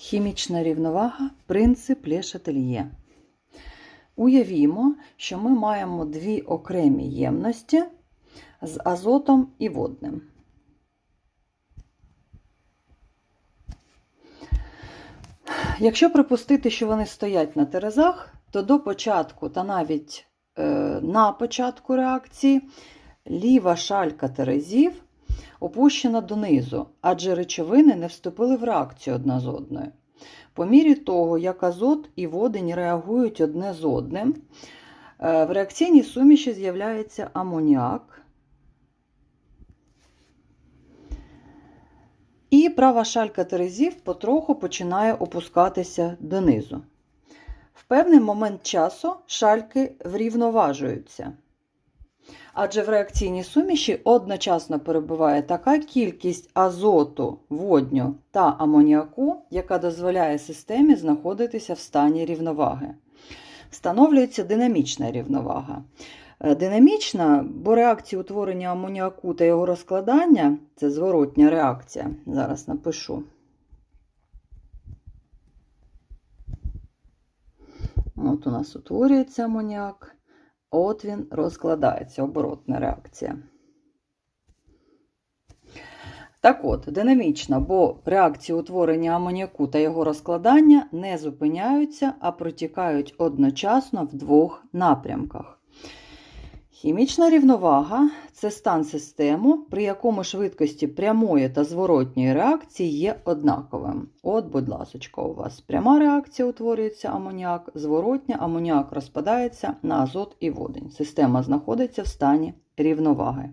Хімічна рівновага принцип Лешетельє. Уявімо, що ми маємо дві окремі ємності з азотом і водним. Якщо припустити, що вони стоять на терезах, то до початку та навіть е, на початку реакції ліва шалька терезів опущена донизу, адже речовини не вступили в реакцію одна з одною. По мірі того, як азот і водень реагують одне з одним, е, в реакційній суміші з'являється амоніак. І права шалька терезів потроху починає опускатися донизу. В певний момент часу шальки врівноважуються. Адже в реакційній суміші одночасно перебуває така кількість азоту, водню та амоніаку, яка дозволяє системі знаходитися в стані рівноваги. Встановлюється динамічна рівновага. Е, Динамічна, бо реакції утворення амоніаку та його розкладання це зворотня реакція. Зараз напишу. От у нас утворюється амоніак. От він розкладається, оборотна реакція. Так от, динамічна, бо реакції утворення амоніаку та його розкладання не зупиняються, а протікають одночасно в двох напрямках. Хімічна рівновага це стан системи, при якому швидкості прямої та зворотньої реакції є однаковим. От, будь ласка, у вас пряма реакція утворюється амоніак, зворотня амоніак розпадається на азот і водень. Система знаходиться в стані рівноваги.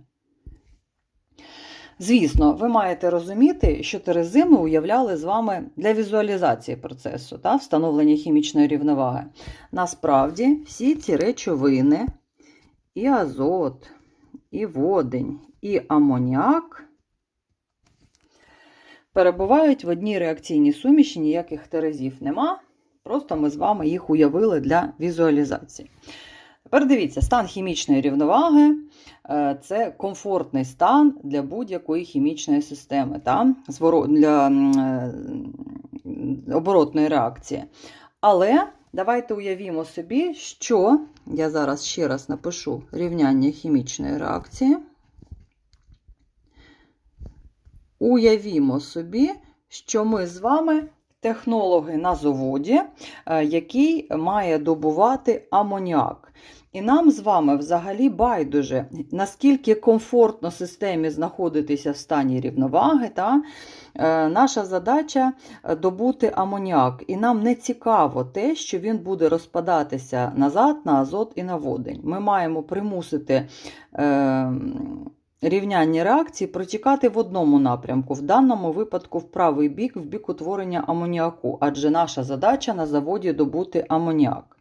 Звісно, ви маєте розуміти, що терези уявляли з вами для візуалізації процесу та встановлення хімічної рівноваги. Насправді, всі ці речовини, і азот, і водень, і амоніак перебувають в одній реакційній суміші, ніяких терезів нема. Просто ми з вами їх уявили для візуалізації. Тепер дивіться, стан хімічної рівноваги е, це комфортний стан для будь-якої хімічної системи, та? для е, оборотної реакції. Але давайте уявімо собі, що я зараз ще раз напишу рівняння хімічної реакції. Уявімо собі, що ми з вами технологи на заводі, е, який має добувати амоніак. І нам з вами взагалі байдуже, наскільки комфортно системі знаходитися в стані рівноваги. Та? Е, наша задача добути амоніак. І нам не цікаво те, що він буде розпадатися назад на азот і на водень. Ми маємо примусити. Е, Рівняння реакції протікати в одному напрямку, в даному випадку в правий бік, в бік утворення амоніаку, адже наша задача на заводі добути амоніак.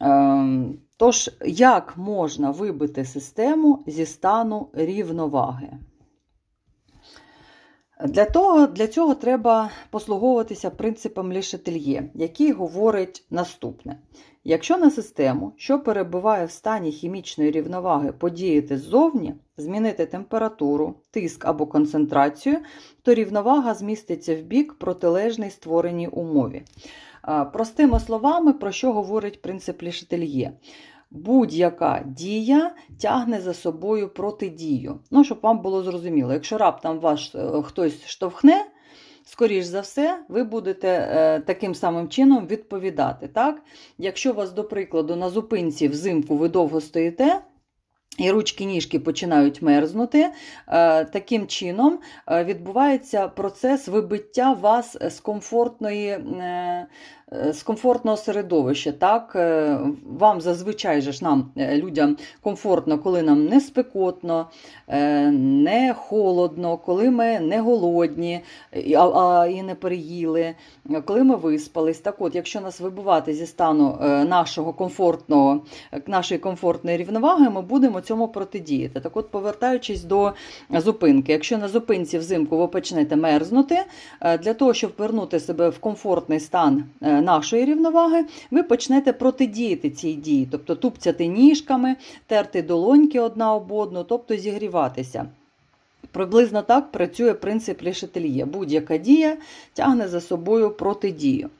Ем, тож, як можна вибити систему зі стану рівноваги? Для того, для цього треба послуговуватися принципом Лішетельє, який говорить наступне: якщо на систему, що перебуває в стані хімічної рівноваги, подіяти ззовні, змінити температуру, тиск або концентрацію, то рівновага зміститься в бік протилежний створеній умові. Простими словами, про що говорить принцип Лішетельє? Будь-яка дія тягне за собою протидію. Ну, щоб вам було зрозуміло, якщо раптом вас е, хтось штовхне, скоріш за все, ви будете е, таким самим чином відповідати. Так? Якщо вас, до прикладу, на зупинці взимку ви довго стоїте, і ручки-ніжки починають мерзнути. Е, таким чином відбувається процес вибиття вас з комфортної з комфортного середовища. Так? Вам зазвичай же ж нам, людям, комфортно, коли нам не спекотно, не холодно, коли ми не голодні і не переїли, коли ми виспались. Так от, якщо нас вибивати зі стану нашого комфортного, нашої комфортної рівноваги, ми будемо цьому протидіяти. Так от, повертаючись до зупинки, якщо на зупинці взимку ви почнете мерзнути, для того, щоб вернути себе в комфортний стан нашої рівноваги, ви почнете протидіяти цій дії, тобто тупцяти ніжками, терти долоньки одна об одну, тобто зігріватися. Приблизно так працює принцип Лішетельє. Будь-яка дія тягне за собою протидію.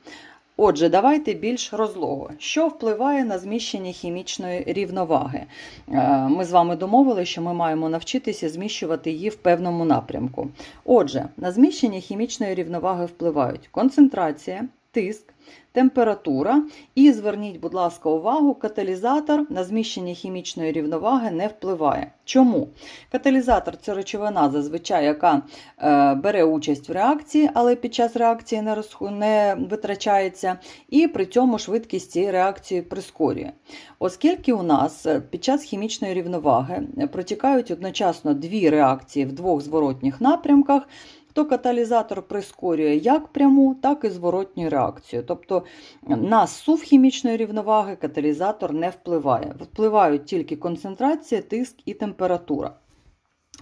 Отже, давайте більш розлого. Що впливає на зміщення хімічної рівноваги? Е, Ми з вами домовили, що ми маємо навчитися зміщувати її в певному напрямку. Отже, на зміщення хімічної рівноваги впливають концентрація, тиск, температура. І зверніть, будь ласка, увагу, каталізатор на зміщення хімічної рівноваги не впливає. Чому? Каталізатор це речовина, зазвичай, яка е, бере участь в реакції, але під час реакції не, розху... не витрачається, і при цьому швидкість цієї реакції прискорює. Оскільки у нас е, під час хімічної рівноваги е, протікають одночасно дві реакції в двох зворотніх напрямках, то каталізатор прискорює як пряму, так і зворотню реакцію. Тобто на сув хімічної рівноваги каталізатор не впливає. Впливають тільки концентрація, тиск і температура.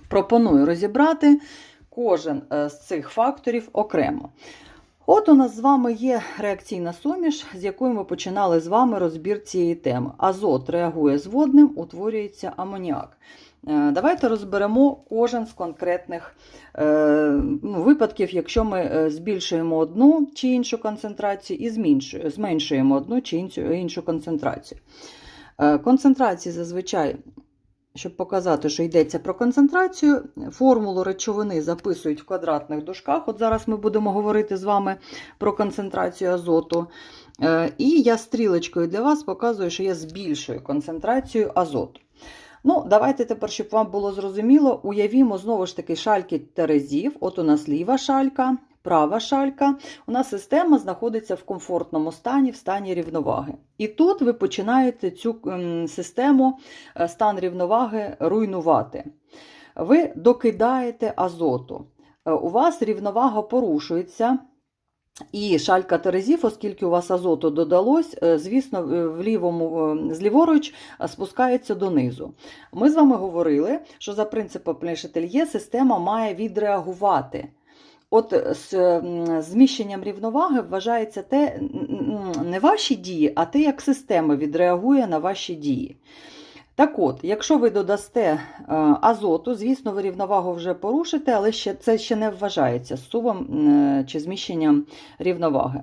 Пропоную розібрати кожен е, з цих факторів окремо. От у нас з вами є реакційна суміш, з якою ми починали з вами розбір цієї теми. Азот реагує з водним, утворюється амоніак. Е, Давайте розберемо кожен з конкретних е, ну, випадків, якщо ми е, збільшуємо одну чи іншу концентрацію і зменшуємо, одну чи іншу, концентрацію. Концентрації зазвичай, щоб показати, що йдеться про концентрацію, формулу речовини записують в квадратних дужках. От зараз ми будемо говорити з вами про концентрацію азоту. Е, І я стрілочкою для вас показую, що я збільшую концентрацію азоту. Ну, давайте тепер, щоб вам було зрозуміло, уявімо знову ж таки шальки терезів. От у нас ліва шалька, права шалька. У нас система знаходиться в комфортному стані, в стані рівноваги. І тут ви починаєте цю ем, систему, е, стан рівноваги руйнувати. Ви докидаєте азоту. Е, У вас рівновага порушується. І шалька терезів, оскільки у вас азоту додалось, е, звісно, в лівому, зліворуч спускається донизу. Ми з вами говорили, що за принципом Пленшетельє система має відреагувати. От з зміщенням рівноваги вважається те, не ваші дії, а те, як система відреагує на ваші дії. Так от, якщо ви додасте е, азоту, звісно, ви рівновагу вже порушите, але ще, це ще не вважається сувом е, чи зміщенням рівноваги.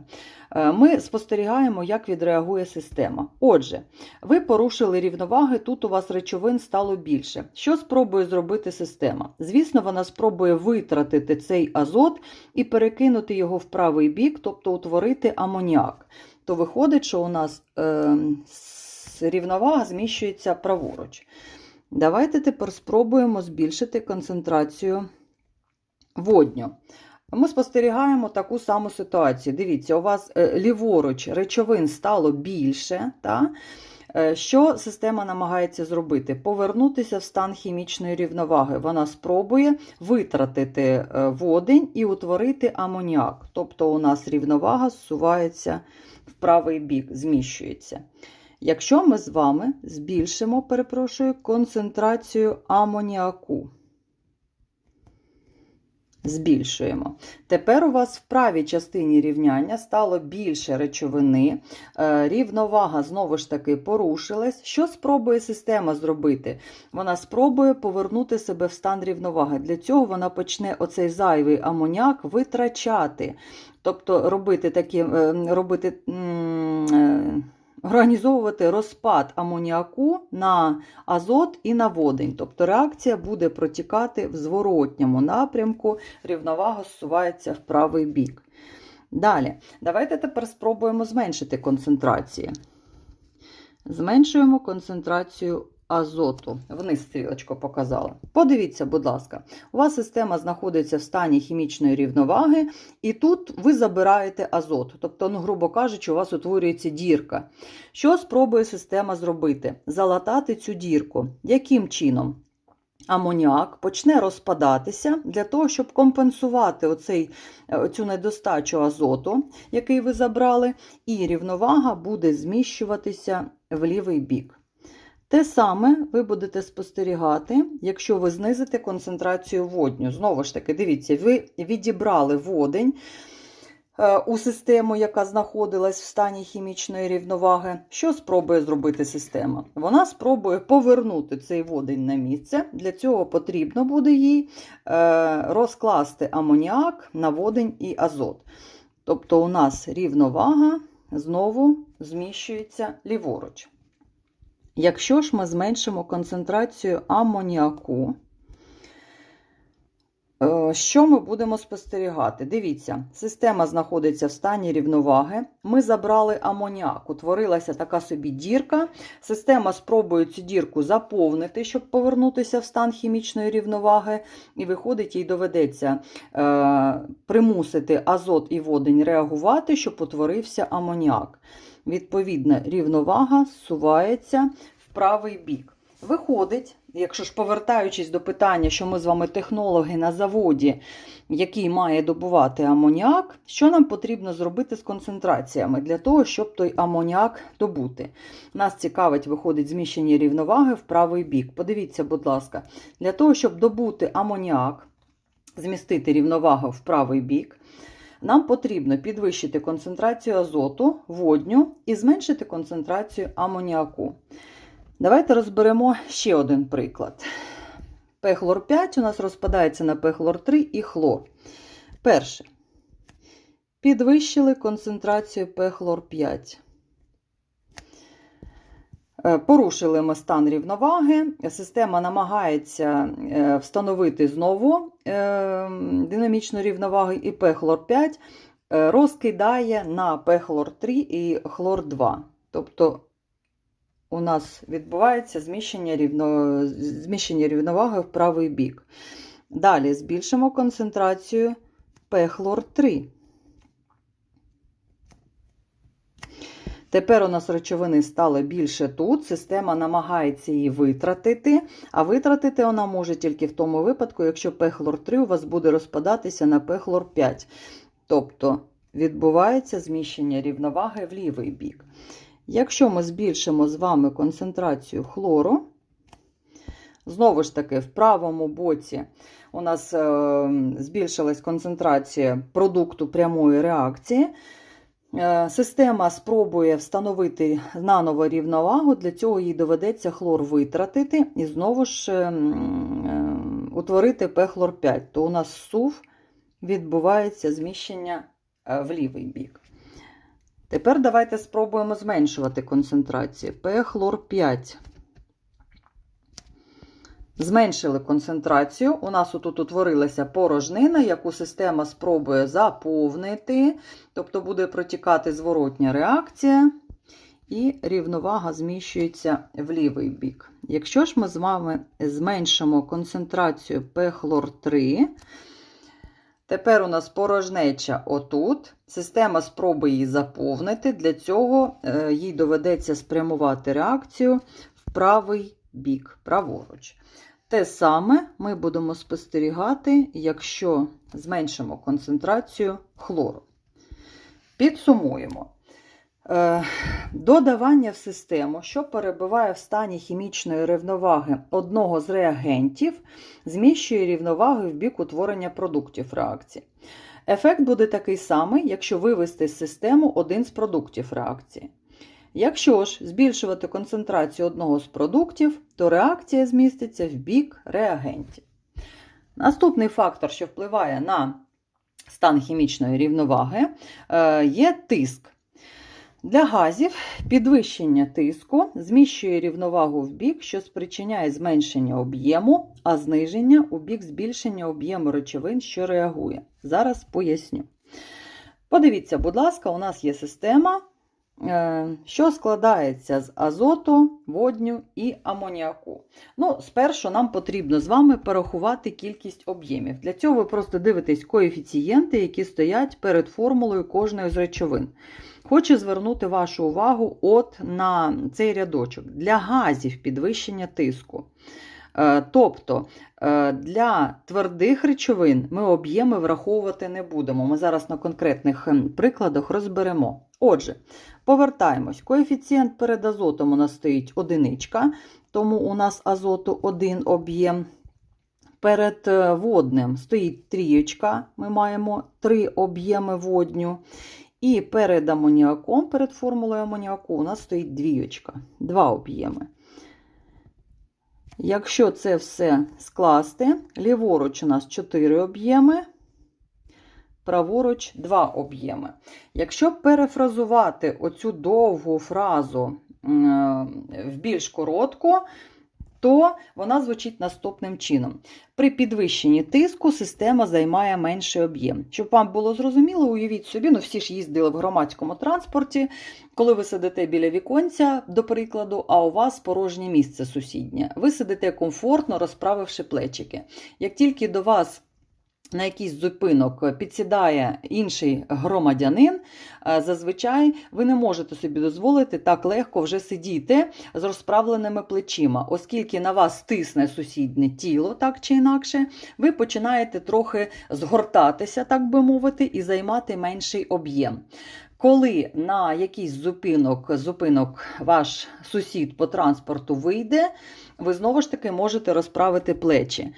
Е, Ми спостерігаємо, як відреагує система. Отже, ви порушили рівноваги, тут у вас речовин стало більше. Що спробує зробити система? Звісно, вона спробує витратити цей азот і перекинути його в правий бік, тобто утворити амоніак. То виходить, що у нас е, рівновага зміщується праворуч. Давайте тепер спробуємо збільшити концентрацію водню. Ми спостерігаємо таку саму ситуацію. Дивіться, у вас е, ліворуч речовин стало більше. Та? Е, Що система намагається зробити? Повернутися в стан хімічної рівноваги. Вона спробує витратити е, водень і утворити амоніак. Тобто у нас рівновага зсувається в правий бік, зміщується. Якщо ми з вами збільшимо, перепрошую, концентрацію амоніаку, збільшуємо. Тепер у вас в правій частині рівняння стало більше речовини, е, рівновага знову ж таки порушилась. Що спробує система зробити? Вона спробує повернути себе в стан рівноваги. Для цього вона почне оцей зайвий амоніак витрачати. Тобто робити такі, е, робити. Організовувати розпад амоніаку на азот і на водень. Тобто реакція буде протікати в зворотньому напрямку, рівновага зсувається в правий бік. Далі, давайте тепер спробуємо зменшити концентрації. Зменшуємо концентрацію азоту. Вниз стрілочку показала. Подивіться, будь ласка, у вас система знаходиться в стані хімічної рівноваги, і тут ви забираєте азот. Тобто, ну, грубо кажучи, у вас утворюється дірка. Що спробує система зробити? Залатати цю дірку. Яким чином? Амоніак почне розпадатися для того, щоб компенсувати оцей, цю недостачу азоту, який ви забрали, і рівновага буде зміщуватися в лівий бік. Те саме ви будете спостерігати, якщо ви знизите концентрацію водню. Знову ж таки, дивіться, ви відібрали водень. е, у систему, яка знаходилась в стані хімічної рівноваги. Що спробує зробити система? Вона спробує повернути цей водень на місце. Для цього потрібно буде їй е, розкласти амоніак на водень і азот. Тобто у нас рівновага знову зміщується ліворуч. Якщо ж ми зменшимо концентрацію амоніаку, що ми будемо спостерігати? Дивіться, система знаходиться в стані рівноваги. Ми забрали амоніак, утворилася така собі дірка. Система спробує цю дірку заповнити, щоб повернутися в стан хімічної рівноваги, і виходить, їй доведеться е, примусити азот і водень реагувати, щоб утворився амоніак. Відповідно, рівновага зсувається в правий бік. Виходить, якщо ж повертаючись до питання, що ми з вами технологи на заводі, який має добувати амоніак, що нам потрібно зробити з концентраціями для того, щоб той амоніак добути. Нас цікавить, виходить зміщення рівноваги в правий бік. Подивіться, будь ласка, для того, щоб добути амоніак, змістити рівновагу в правий бік. Нам потрібно підвищити концентрацію азоту, водню і зменшити концентрацію амоніаку. Давайте розберемо ще один приклад. Пехлор 5 у нас розпадається на пехлор 3 і хлор. Перше. Підвищили концентрацію пехлор 5. Е, Порушили ми стан рівноваги. Система намагається е, встановити знову е, динамічну рівновагу, і пехлор 5 е, розкидає на пехлор 3 і хлор 2. Тобто у нас відбувається зміщення, рівно... зміщення рівноваги в правий бік. Далі збільшимо концентрацію пехлор 3. Тепер у нас речовини стало більше тут. Система намагається її витратити, а витратити вона може тільки в тому випадку, якщо пехлор 3 у вас буде розпадатися на пехлор 5. Тобто відбувається зміщення рівноваги в лівий бік. Якщо ми збільшимо з вами концентрацію хлору, знову ж таки, в правому боці у нас е, збільшилась концентрація продукту прямої реакції. Е, Система спробує встановити наново рівновагу, для цього їй доведеться хлор витратити і знову ж е, утворити пехлор 5. То у нас сув відбувається зміщення в лівий бік. Тепер давайте спробуємо зменшувати концентрацію. Пхлор 5. Зменшили концентрацію. У нас тут утворилася порожнина, яку система спробує заповнити, тобто буде протікати зворотня реакція, і рівновага зміщується в лівий бік. Якщо ж ми з вами зменшимо концентрацію пхлор 3, Тепер у нас порожнеча отут. Система спробує її заповнити. Для цього е, їй доведеться спрямувати реакцію в правий бік, праворуч. Те саме ми будемо спостерігати, якщо зменшимо концентрацію хлору. Підсумуємо. Е, Додавання в систему, що перебуває в стані хімічної рівноваги одного з реагентів, зміщує рівноваги в бік утворення продуктів реакції. Ефект буде такий самий, якщо вивести з систему один з продуктів реакції. Якщо ж збільшувати концентрацію одного з продуктів, то реакція зміститься в бік реагентів. Наступний фактор, що впливає на стан хімічної рівноваги, е, є тиск. Для газів підвищення тиску зміщує рівновагу в бік, що спричиняє зменшення об'єму, а зниження у бік збільшення об'єму речовин, що реагує. Зараз поясню. Подивіться, будь ласка, у нас є система, е, що складається з азоту, водню і амоніаку. Ну, Спершу нам потрібно з вами порахувати кількість об'ємів. Для цього ви просто дивитесь коефіцієнти, які стоять перед формулою кожної з речовин. Хочу звернути вашу увагу от на цей рядочок. Для газів підвищення тиску. Е, Тобто е, для твердих речовин ми об'єми враховувати не будемо. Ми зараз на конкретних ем, прикладах розберемо. Отже, повертаємось. Коефіцієнт перед азотом у нас стоїть одиничка, тому у нас азоту один об'єм. перед е, водним стоїть трієчка, ми маємо три об'єми водню. І перед амоніаком, перед формулою амоніаку, у нас стоїть двієчка, два об'єми. Якщо це все скласти, ліворуч у нас 4 об'єми, праворуч 2 об'єми. Якщо перефразувати оцю довгу фразу в більш коротку, то вона звучить наступним чином. При підвищенні тиску система займає менший об'єм. Щоб вам було зрозуміло, уявіть собі, ну всі ж їздили в громадському транспорті, коли ви сидите біля віконця, до прикладу, а у вас порожнє місце сусіднє. Ви сидите комфортно, розправивши плечики. Як тільки до вас на якийсь зупинок підсідає інший громадянин, зазвичай ви не можете собі дозволити так легко вже сидіти з розправленими плечима, оскільки на вас тисне сусіднє тіло, так чи інакше, ви починаєте трохи згортатися, так би мовити, і займати менший об'єм. Коли на якийсь зупинок, зупинок ваш сусід по транспорту вийде, ви знову ж таки можете розправити плечі.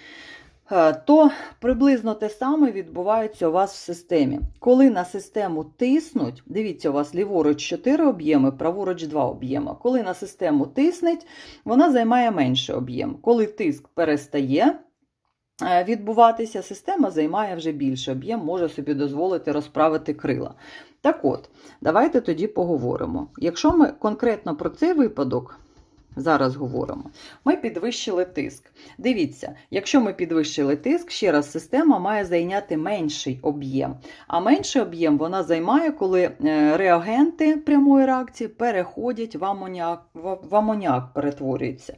Е, то приблизно те саме відбувається у вас в системі. Коли на систему тиснуть, дивіться, у вас ліворуч 4 об'єми, праворуч 2 об'єми. Коли на систему тиснуть, вона займає менший об'єм. Коли тиск перестає е, відбуватися, система займає вже більше об'єм, може собі дозволити розправити крила. Так от, давайте тоді поговоримо. Якщо ми конкретно про цей випадок зараз говоримо. Ми підвищили тиск. Дивіться, якщо ми підвищили тиск, ще раз система має зайняти менший об'єм. А менший об'єм вона займає, коли е, реагенти прямої реакції переходять в амоніак, в амоніак перетворюються.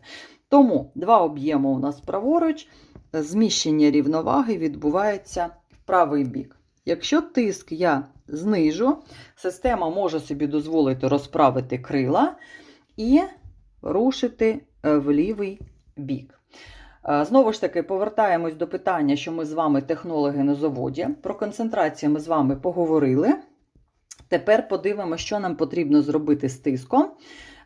Тому два об'єми у нас праворуч, зміщення рівноваги відбувається в правий бік. Якщо тиск я знижу, система може собі дозволити розправити крила і рушити е, в лівий бік. Е, знову ж таки, повертаємось до питання, що ми з вами технологи на заводі. Про концентрацію ми з вами поговорили. Тепер подивимося, що нам потрібно зробити з тиском.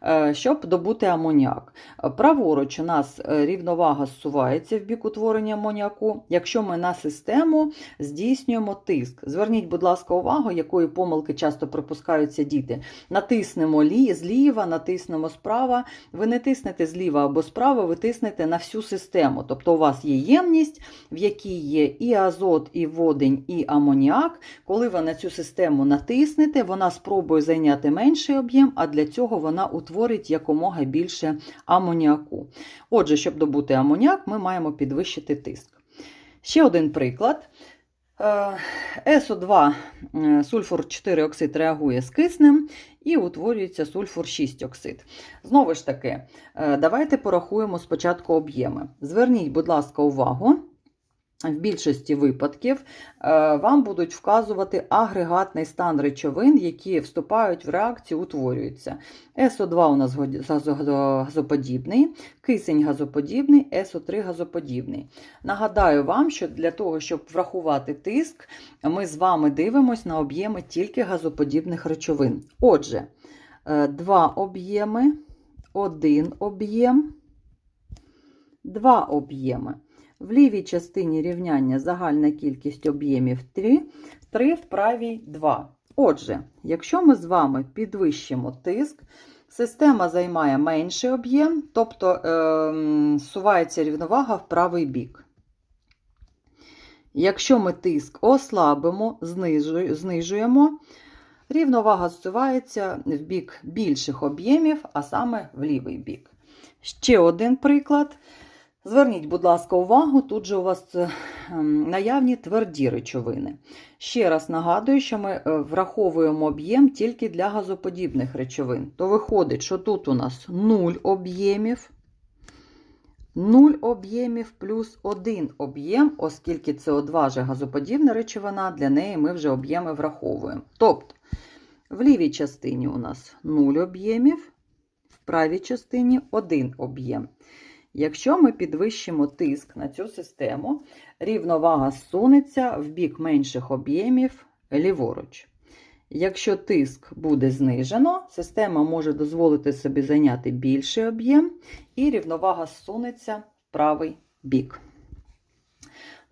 Е, щоб добути амоніак. Праворуч у нас е, рівновага зсувається в бік утворення амоніаку, якщо ми на систему здійснюємо тиск. Зверніть, будь ласка, увагу, якої помилки часто припускаються діти. Натиснемо зліва, натиснемо справа. Ви не тиснете зліва або справа, ви тиснете на всю систему. Тобто у вас є ємність, в якій є і азот, і водень, і амоніак. Коли ви на цю систему натиснете, вона спробує зайняти менший об'єм, а для цього вона утворює утворить якомога більше амоніаку. Отже, щоб добути амоніак, ми маємо підвищити тиск. Ще один приклад. Е, СО2 е, сульфур 4 оксид реагує з киснем і утворюється сульфур 6 оксид. Знову ж таки, е, давайте порахуємо спочатку об'єми. Зверніть, будь ласка, увагу в більшості випадків е, вам будуть вказувати агрегатний стан речовин, які вступають в реакцію, утворюються. СО2 у нас газоподібний, кисень газоподібний, СО3 газоподібний. Нагадаю вам, що для того, щоб врахувати тиск, ми з вами дивимося на об'єми тільки газоподібних речовин. Отже, е, два об'єми, один об'єм, два об'єми. В лівій частині рівняння загальна кількість об'ємів 3, 3 в правій 2. Отже, якщо ми з вами підвищимо тиск, система займає менший об'єм, тобто е, сувається рівновага в правий бік. Якщо ми тиск ослабимо, знижуємо, рівновага зсувається в бік більших об'ємів, а саме в лівий бік. Ще один приклад. Зверніть, будь ласка, увагу, тут же у вас ем, наявні тверді речовини. Ще раз нагадую, що ми е, враховуємо об'єм тільки для газоподібних речовин. То виходить, що тут у нас 0 об'ємів, 0 об'ємів плюс 1 об'єм, оскільки СО2 же газоподібна речовина, для неї ми вже об'єми враховуємо. Тобто, в лівій частині у нас 0 об'ємів, в правій частині 1 об'єм. Якщо ми підвищимо тиск на цю систему, рівновага зсунеться в бік менших об'ємів ліворуч. Якщо тиск буде знижено, система може дозволити собі зайняти більший об'єм, і рівновага зсунеться в правий бік.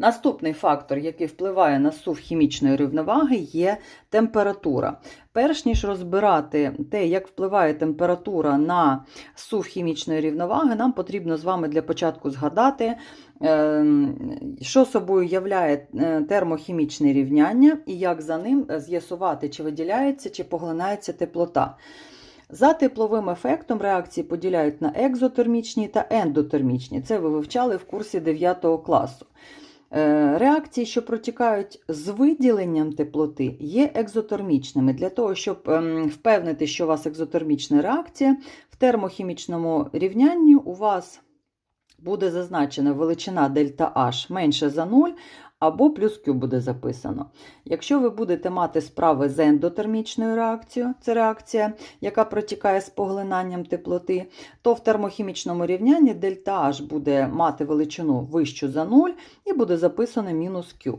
Наступний фактор, який впливає на сув хімічної рівноваги, є температура. Перш ніж розбирати те, як впливає температура на сув хімічної рівноваги, нам потрібно з вами для початку згадати, е, що собою являє е, термохімічне рівняння і як за ним з'ясувати, чи виділяється, чи поглинається теплота. За тепловим ефектом реакції поділяють на екзотермічні та ендотермічні. Це ви вивчали в курсі 9 класу. Е, Реакції, що протікають з виділенням теплоти, є екзотермічними. Для того, щоб ем, впевнити, що у вас екзотермічна реакція, в термохімічному рівнянні у вас буде зазначена величина дельта H менше за 0, або плюс Q буде записано. Якщо ви будете мати справи з ендотермічною реакцією, це реакція, яка протікає з поглинанням теплоти, то в термохімічному рівнянні дельта H буде мати величину вищу за 0 і буде записано мінус Q.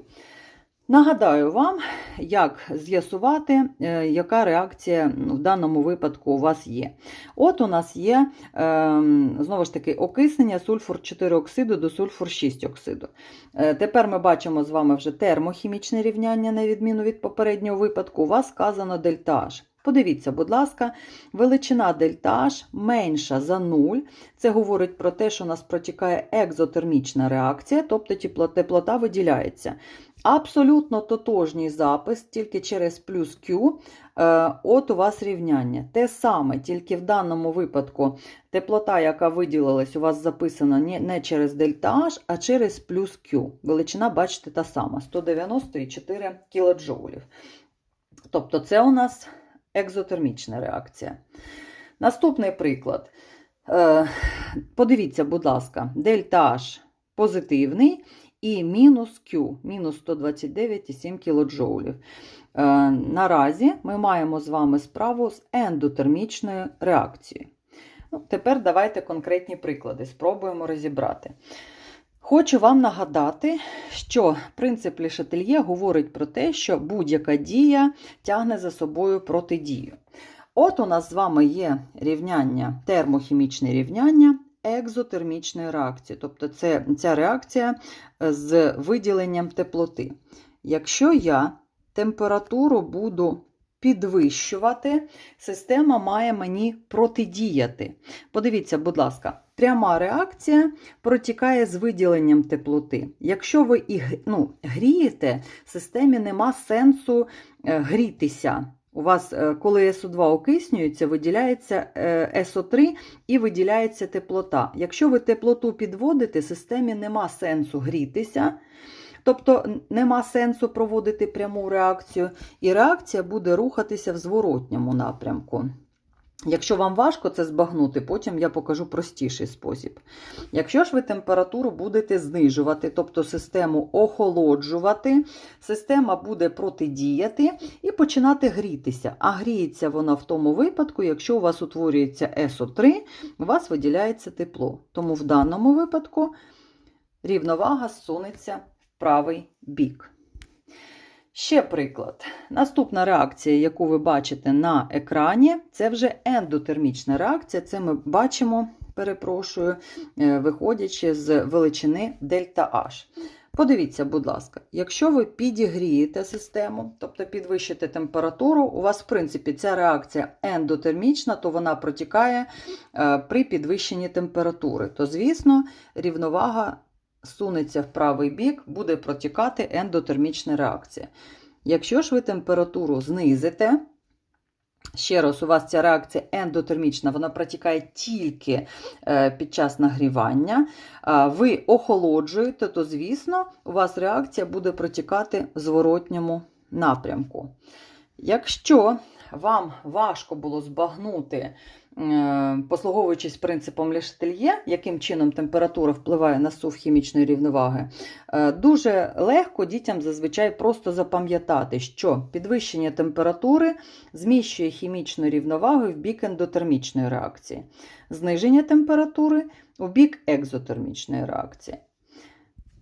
Нагадаю вам, як з'ясувати, е, яка реакція ну, в даному випадку у вас є. От у нас є, ем, знову ж таки, окиснення сульфур 4 оксиду до сульфур 6 оксиду. Е, Тепер ми бачимо з вами вже термохімічне рівняння, на відміну від попереднього випадку, у вас сказано дельта H. Подивіться, будь ласка, величина дельта H менша за 0. Це говорить про те, що у нас протікає екзотермічна реакція, тобто теплота виділяється. Абсолютно тотожній запис, тільки через плюс Q, е, от у вас рівняння. Те саме, тільки в даному випадку теплота, яка виділилась, у вас записана не- через дельта H, а через плюс Q. Величина, бачите, та сама 194 кДж. Тобто це у нас екзотермічна реакція. Наступний приклад. Е, Подивіться, будь ласка, дельта H позитивний і мінус Q, мінус 129,7 кДж. Е, Наразі ми маємо з вами справу з ендотермічною реакцією. Ну, тепер давайте конкретні приклади, спробуємо розібрати. Хочу вам нагадати, що принцип Лішательє говорить про те, що будь-яка дія тягне за собою протидію. От у нас з вами є рівняння, термохімічне рівняння екзотермічної реакції, тобто це ця реакція з виділенням теплоти. Якщо я температуру буду підвищувати, система має мені протидіяти. Подивіться, будь ласка, пряма реакція протікає з виділенням теплоти. Якщо ви і ну, грієте, системі нема сенсу е, грітися. У вас, е, коли СО2 окиснюється, виділяється е, СО3 і виділяється теплота. Якщо ви теплоту підводите, системі нема сенсу грітися, тобто нема сенсу проводити пряму реакцію, і реакція буде рухатися в зворотньому напрямку. Якщо вам важко це збагнути, потім я покажу простіший спосіб. Якщо ж ви температуру будете знижувати, тобто систему охолоджувати, система буде протидіяти і починати грітися. А гріється вона в тому випадку, якщо у вас утворюється СО3, у вас виділяється тепло. Тому в даному випадку рівновага зсунеться в правий бік. Ще приклад. Наступна реакція, яку ви бачите на екрані, це вже ендотермічна реакція. Це ми бачимо, перепрошую, е, виходячи з величини дельта H. Подивіться, будь ласка, якщо ви підігрієте систему, тобто підвищите температуру, у вас, в принципі, ця реакція ендотермічна, то вона протікає е, при підвищенні температури. То, звісно, рівновага сунеться в правий бік, буде протікати ендотермічна реакція. Якщо ж ви температуру знизите, ще раз, у вас ця реакція ендотермічна, вона протікає тільки е, під час нагрівання, ви охолоджуєте, то, звісно, у вас реакція буде протікати в зворотньому напрямку. Якщо вам важко було збагнути, послуговуючись принципом Лештельє, яким чином температура впливає на сув хімічної рівноваги, е, дуже легко дітям зазвичай просто запам'ятати, що підвищення температури зміщує хімічну рівновагу в бік ендотермічної реакції, зниження температури у бік екзотермічної реакції.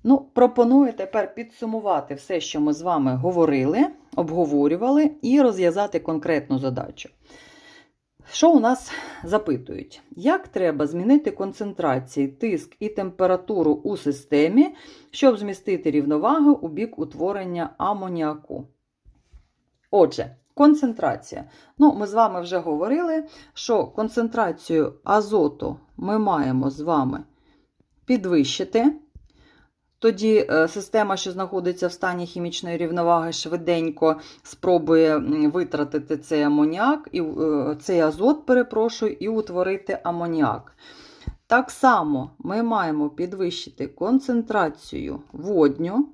Ну, пропоную тепер підсумувати все, що ми з вами говорили, обговорювали, і розв'язати конкретну задачу. Що у нас запитують? Як треба змінити концентрації, тиск і температуру у системі, щоб змістити рівновагу у бік утворення амоніаку? Отже, концентрація. Ну, ми з вами вже говорили, що концентрацію азоту ми маємо з вами підвищити. Тоді е, система, що знаходиться в стані хімічної рівноваги, швиденько спробує витратити цей амоніак, е, цей азот, перепрошую, і утворити амоніак. Так само ми маємо підвищити концентрацію водню.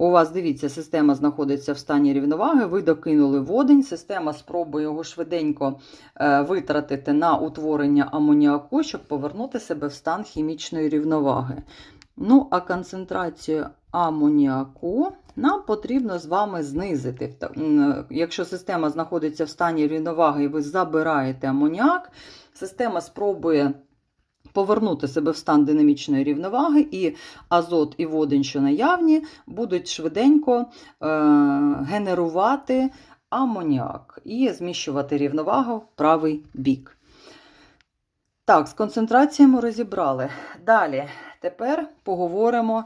У вас, дивіться, система знаходиться в стані рівноваги, ви докинули водень, система спробує його швиденько е, витратити на утворення амоніаку, щоб повернути себе в стан хімічної рівноваги. Ну, а концентрацію амоніаку нам потрібно з вами знизити. Якщо система знаходиться в стані рівноваги і ви забираєте амоніак, система спробує повернути себе в стан динамічної рівноваги, і азот і водень, що наявні, будуть швиденько е, генерувати амоніак і зміщувати рівновагу в правий бік. Так, з концентраціями розібрали. Далі, тепер поговоримо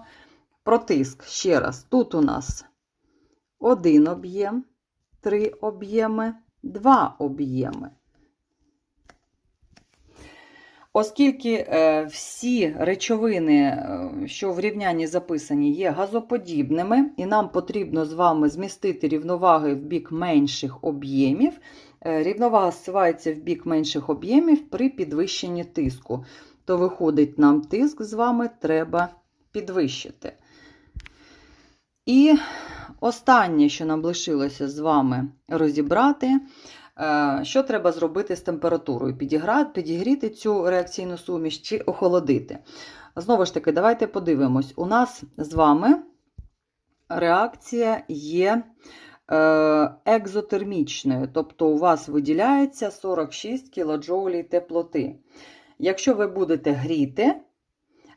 про тиск. Ще раз, тут у нас один об'єм, три об'єми, два об'єми. Оскільки е, всі речовини, е, що в рівнянні записані, є газоподібними, і нам потрібно з вами змістити рівноваги в бік менших об'ємів, е, рівновага зсувається в бік менших об'ємів при підвищенні тиску. То виходить, нам тиск з вами треба підвищити. І останнє, що нам лишилося з вами розібрати, Що треба зробити з температурою? Підігріти цю реакційну суміш чи охолодити? Знову ж таки, давайте подивимось. У нас з вами реакція є е, екзотермічною, тобто у вас виділяється 46 кJ теплоти. Якщо ви будете гріти,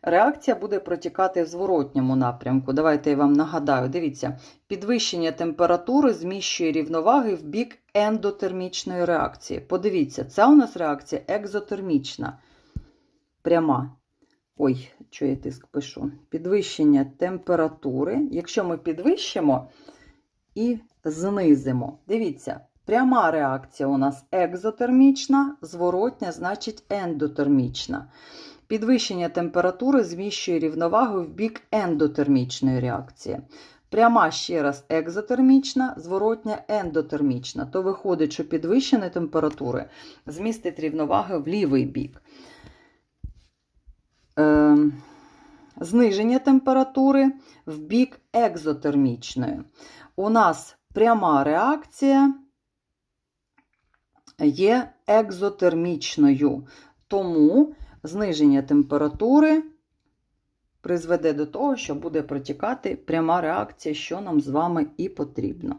реакція буде протікати в зворотньому напрямку. Давайте я вам нагадаю. Дивіться, підвищення температури зміщує рівноваги в бік ендотермічної реакції. Подивіться, це у нас реакція екзотермічна. Пряма. Ой, що я тиск пишу? Підвищення температури. Якщо ми підвищимо і знизимо. Дивіться, пряма реакція у нас екзотермічна, зворотня, значить ендотермічна. Підвищення температури зміщує рівновагу в бік ендотермічної реакції. Пряма ще раз екзотермічна, зворотня ендотермічна. То виходить, що підвищення температури змістить рівновагу в лівий бік. Е, зниження температури в бік екзотермічної. У нас пряма реакція є екзотермічною. Тому зниження температури призведе до того, що буде протікати пряма реакція, що нам з вами і потрібно.